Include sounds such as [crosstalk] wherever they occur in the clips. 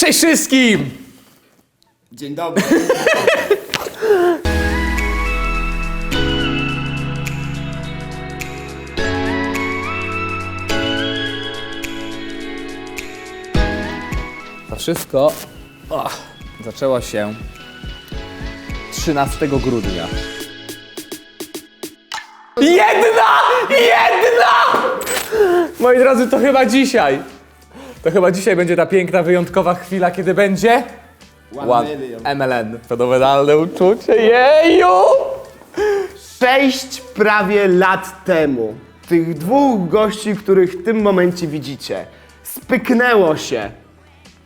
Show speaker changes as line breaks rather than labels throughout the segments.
Cześć wszystkim!
Dzień dobry. [laughs]
To wszystko och, zaczęło się 13 grudnia. Jedna! Jedna! Moi drodzy, to chyba dzisiaj. To chyba dzisiaj będzie ta piękna, wyjątkowa chwila, kiedy będzie
One million.
MLN. Fenomenalne uczucie, jeju!
Sześć prawie lat temu tych dwóch gości, których w tym momencie widzicie, spyknęło się.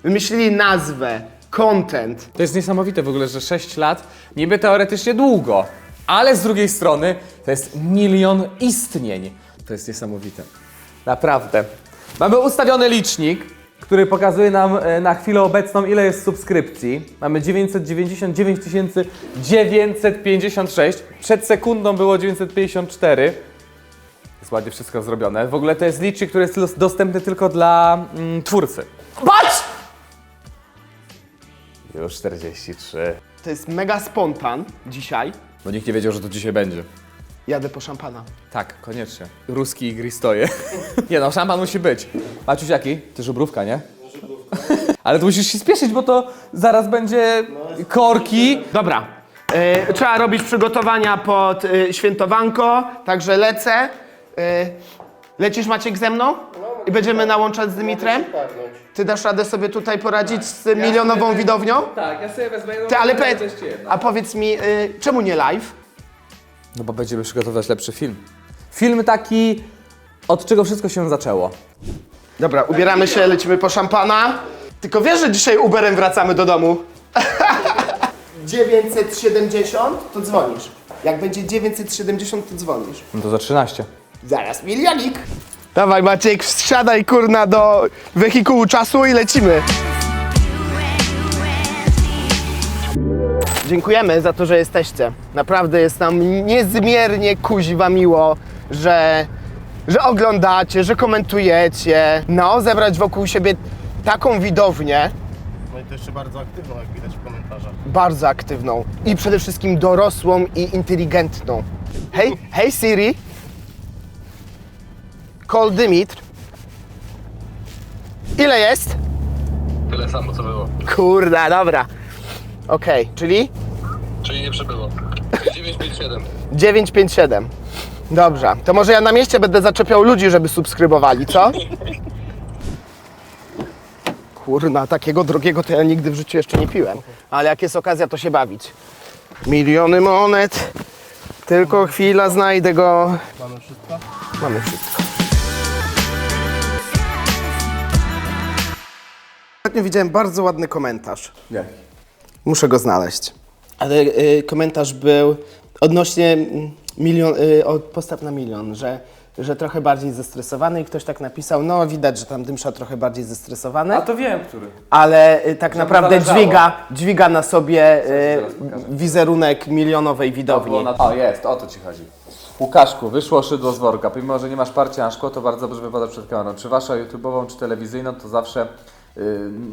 Wymyślili nazwę, content.
To jest niesamowite w ogóle, że 6 lat niby teoretycznie długo, ale z drugiej strony to jest milion istnień. To jest niesamowite. Naprawdę. Mamy ustawiony licznik, który pokazuje nam e, na chwilę obecną ile jest subskrypcji. Mamy 999 956. Przed sekundą było 954. Jest ładnie wszystko zrobione. W ogóle to jest licznik, który jest dostępny tylko dla mm, twórcy. Patrz! Już 43.
To jest mega spontan dzisiaj.
Bo nikt nie wiedział, że to dzisiaj będzie.
Jadę po szampana.
Tak, koniecznie. Ruski i gristoje. [laughs] nie no, szampan musi być. Maciuś jaki? Ty żubrówka, nie? [laughs] Ale tu musisz się spieszyć, bo to zaraz będzie korki.
Dobra. E, trzeba robić przygotowania pod e, świętowanko, także lecę. E, lecisz Maciek ze mną? I będziemy nałączać z Dymitrem? Ty dasz radę sobie tutaj poradzić z milionową widownią?
Tak, ja sobie wezmę jedną.
Ty, ale powiedz, a powiedz mi, y, czemu nie live?
No bo będziemy przygotowywać lepszy film. Film taki, od czego wszystko się zaczęło.
Dobra, ubieramy się, lecimy po szampana. Tylko wiesz, że dzisiaj Uberem wracamy do domu? [laughs] 970 to dzwonisz. Jak będzie 970 to dzwonisz.
No to za 13.
Zaraz milionik. Dawaj Maciek, wsiadaj kurna do wehikułu czasu i lecimy. Dziękujemy za to, że jesteście. Naprawdę jest nam niezmiernie kuźwa miło, że, że oglądacie, że komentujecie. No, zebrać wokół siebie taką widownię,
No i to jeszcze bardzo aktywną, jak widać w komentarzach.
bardzo aktywną i przede wszystkim dorosłą i inteligentną. Hej, hej Siri. Call Dymitr. Ile jest?
Tyle samo co było.
Kurda, dobra. Okej, czyli
Czyli nie przebyło. 957.
957. Dobrze, to może ja na mieście będę zaczepiał ludzi, żeby subskrybowali, co? Kurna, takiego drogiego to ja nigdy w życiu jeszcze nie piłem. Ale jak jest okazja, to się bawić. Miliony monet. Tylko chwila, znajdę go.
Mamy wszystko?
Mamy wszystko. Ostatnio widziałem bardzo ładny komentarz.
Jak?
Muszę go znaleźć. Ale y, komentarz był odnośnie mm, milion, y, od postaw na milion, że, że trochę bardziej zestresowany i ktoś tak napisał, no widać, że tam Dymsza trochę bardziej zestresowany,
A to wiem, który.
ale y, tak naprawdę
zależało.
dźwiga, dźwiga na sobie
zaraz
y,
pokażę.
wizerunek milionowej widowni.
O, jest, o to ci chodzi. Łukaszku, wyszło szydło z worka. Pomimo, że nie masz parcia na szkło, to bardzo dobrze wypada przed kamerą. Czy wasza YouTube'ową, czy telewizyjną, to zawsze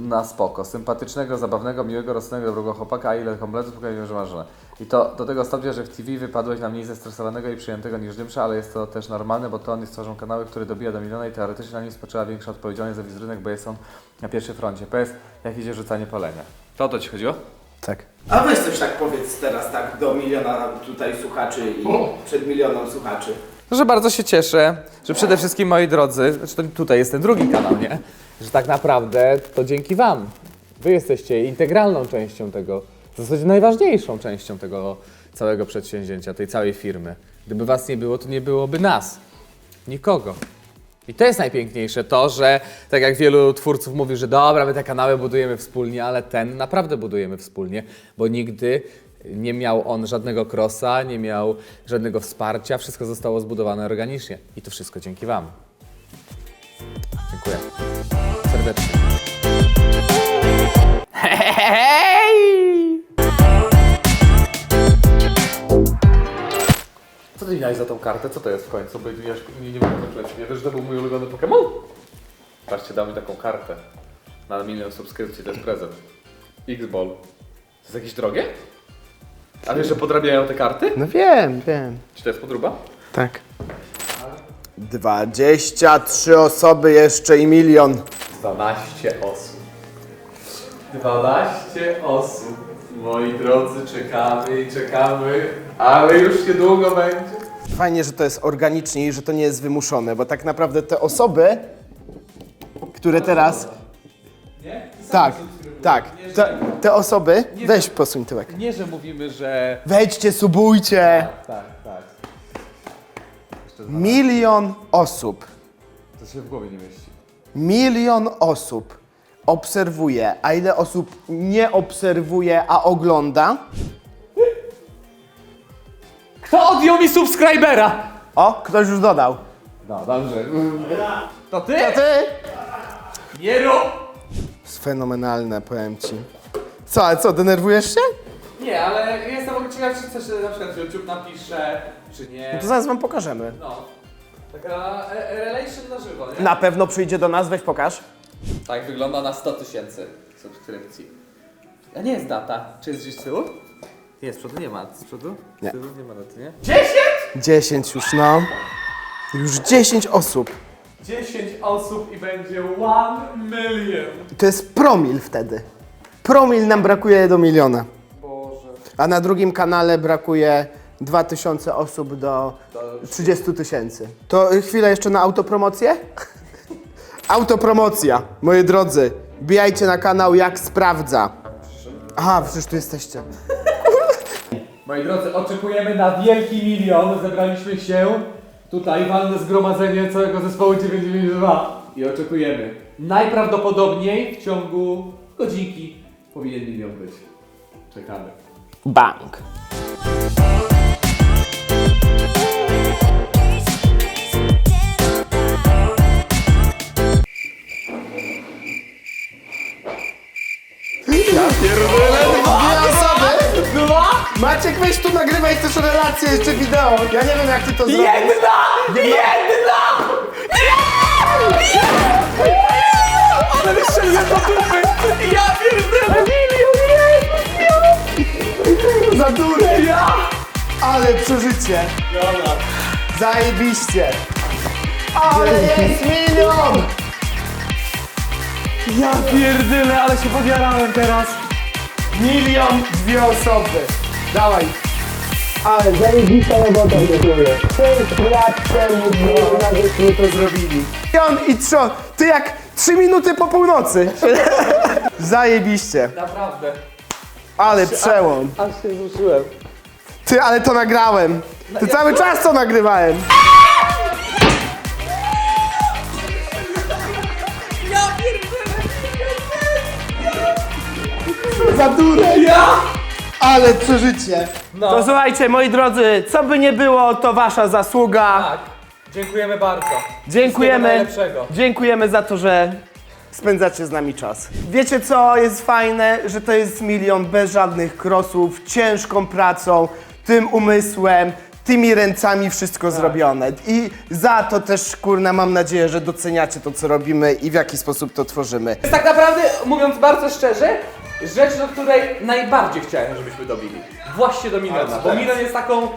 na spoko. Sympatycznego, zabawnego, miłego, rozsądnego, dobrego chłopaka, a ile kompletów pokazują, że masz żonę. I to do tego stopnia, że w TV wypadłeś na mniej zestresowanego i przyjętego niż Dymsza, ale jest to też normalne, bo to on jest twarzą kanały, który dobija do miliona i teoretycznie na nim spoczywa większa odpowiedzialność za wizerunek, bo jest on na pierwszym froncie. PS, jak idzie rzucanie polenia. To o to ci chodziło?
Tak. A weź coś tak powiedz teraz tak do miliona tutaj słuchaczy i przed milionem słuchaczy.
Że bardzo się cieszę, że przede wszystkim moi drodzy, znaczy to tutaj jest ten drugi kanał, nie? Że tak naprawdę to dzięki Wam. Wy jesteście integralną częścią tego, w zasadzie najważniejszą częścią tego całego przedsięwzięcia, tej całej firmy. Gdyby Was nie było, to nie byłoby nas. Nikogo. I to jest najpiękniejsze, to, że tak jak wielu twórców mówi, że dobra, my te kanały budujemy wspólnie, ale ten naprawdę budujemy wspólnie, bo nigdy nie miał on żadnego krosa, nie miał żadnego wsparcia, wszystko zostało zbudowane organicznie. I to wszystko dzięki Wam. Dziękuję. Serdecznie. Hej! Co ty miałeś za tą kartę? Co to jest w końcu? Bo ja nie, nie mogę. Nie wiesz, że to był mój ulubiony Pokémon? Patrzcie, dał mi taką kartę. Na milion subskrypcji to jest prezent. X-Ball. To jest jakieś drogie? A wiesz, że podrabiają te karty?
No wiem, wiem.
Czy to jest podróba?
Tak. 23 osoby jeszcze i milion.
12 osób. 12 osób. Moi drodzy, czekamy i czekamy, ale już niedługo będzie.
Fajnie, że to jest organicznie i że to nie jest wymuszone, bo tak naprawdę te osoby, które teraz.
Nie?
Tak, tak. Te, te osoby. Weź posuń tyłek.
Nie, że mówimy, że...
Wejdźcie, subujcie.
Tak, tak.
Milion osób.
To się w głowie nie mieści.
Milion osób obserwuje, a ile osób nie obserwuje, a ogląda?
Kto odjął mi subskrybera?
O, ktoś już dodał.
No, dobrze. To ty?
To ty?
Nie rób!
Jest fenomenalne, powiem ci. Co, ale co, denerwujesz się?
Nie, ale jestem w ogóle ciekaw, czy coś na przykład YouTube napisze, czy nie.
To zaraz wam pokażemy.
No. Taka e- e- relation na żywo, nie?
Na pewno przyjdzie do nas, weź pokaż.
Tak wygląda na 100 tysięcy subskrypcji. A nie jest data. Czy jest gdzieś z tyłu? Nie, z przodu nie ma. Z przodu?
Nie.
Z tyłu nie ma daty, nie? 10?
10 już, no. Już 10 osób.
10 osób i będzie 1 million.
To jest promil wtedy. Promil nam brakuje do miliona.
Boże.
A na drugim kanale brakuje 2000 osób do 30 tysięcy. To y, chwilę jeszcze na autopromocję? [laughs] Autopromocja, moi drodzy. Bijajcie na kanał Jak Sprawdza. Aha, przecież tu jesteście. [laughs]
Moi drodzy, oczekujemy na wielki milion. Zebraliśmy się tutaj, walne zgromadzenie całego zespołu 992 i oczekujemy. Najprawdopodobniej w ciągu godzinki powinien milion być. Czekamy.
Bank. Pierdolę, dwie osoby!
Dwa!
Maciek, weź tu nagrywaj też relację, jeszcze wideo. Ja nie wiem jak ty to zrobisz.
Jedna! Jedna! Ale strzeliłem do dupy! Ja pierdolę!
Za durę!
Ja!
Ale przeżycie! Zajebiście! Ale jest milion!
Ja pierdolę, ale się podjarałem teraz.
Milion, dwie osoby. Dawaj. Ale zajebista robota dziękuję. Pięć lat temu żeśmy to zrobili. Milion i trzo. Ty jak trzy minuty po północy. [laughs] Zajebiście.
Naprawdę.
Ale przełom.
Aż się wzruszyłem.
Ty, ale to nagrałem. Ty cały czas to nagrywałem. Ale przeżycie.
No.
To słuchajcie, moi drodzy, co by nie było, to wasza zasługa.
Tak. Dziękujemy bardzo.
Dziękujemy.
Wszystkiego najlepszego.
Dziękujemy za to, że spędzacie z nami czas. Wiecie co jest fajne? Że to jest milion bez żadnych krosów, ciężką pracą, tym umysłem, tymi ręcami wszystko zrobione. I za to też, kurna, mam nadzieję, że doceniacie to, co robimy i w jaki sposób to tworzymy.
jest tak naprawdę, mówiąc bardzo szczerze, rzecz, do której najbardziej chciałem, żebyśmy dobili. Właśnie do Milena, bo Milen jest taką,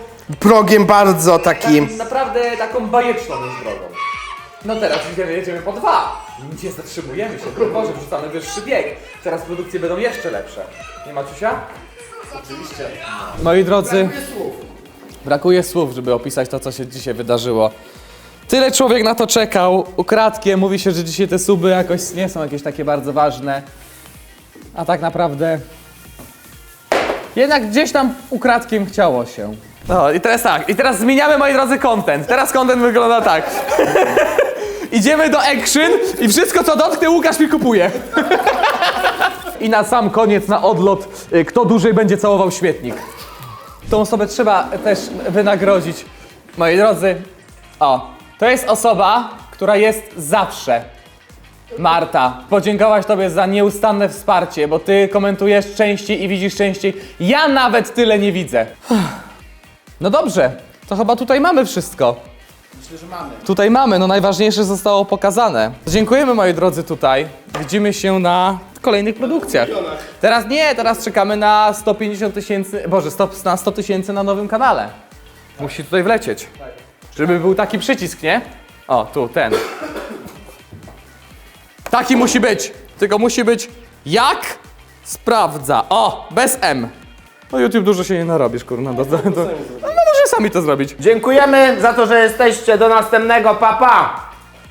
Progiem bardzo takim.
takim naprawdę taką bajeczną już drogą. No teraz widzimy, jedziemy po dwa. Nie zatrzymujemy się, broń Boże, wrzucamy wyższy bieg. Teraz produkcje będą jeszcze lepsze. Nie ma Ciusia? Oczywiście. Moi drodzy, brakuje słów, żeby opisać to, co się dzisiaj wydarzyło. Tyle człowiek na to czekał, ukradkiem, mówi się, że dzisiaj te suby jakoś nie są jakieś takie bardzo ważne. A tak naprawdę jednak gdzieś tam ukradkiem chciało się. No i teraz tak, i teraz zmieniamy moi drodzy content. Teraz content wygląda tak. [laughs] Idziemy do action i wszystko co dotknę Łukasz mi kupuje. [laughs] I na sam koniec, na odlot, y, kto dłużej będzie całował śmietnik. Tą osobę trzeba też wynagrodzić. Moi drodzy, o, to jest osoba, która jest zawsze. Marta, podziękować Tobie za nieustanne wsparcie, bo Ty komentujesz częściej i widzisz częściej. Ja nawet tyle nie widzę. No dobrze, to chyba tutaj mamy wszystko.
Myślę, że mamy.
Tutaj mamy, no najważniejsze zostało pokazane. Dziękujemy moi drodzy tutaj. Widzimy się na kolejnych produkcjach. Teraz nie, teraz czekamy na 150 tysięcy, boże, stop, na 100 tysięcy na nowym kanale. Musi tutaj wlecieć. Żeby był taki przycisk, nie? O, tu, ten. Taki musi być. Tylko musi być jak sprawdza. O, bez M. No YouTube dużo się nie narobisz, kurna. Do, do, do. No może sami to zrobić.
Dziękujemy za to, że jesteście. Do następnego. Papa! Pa.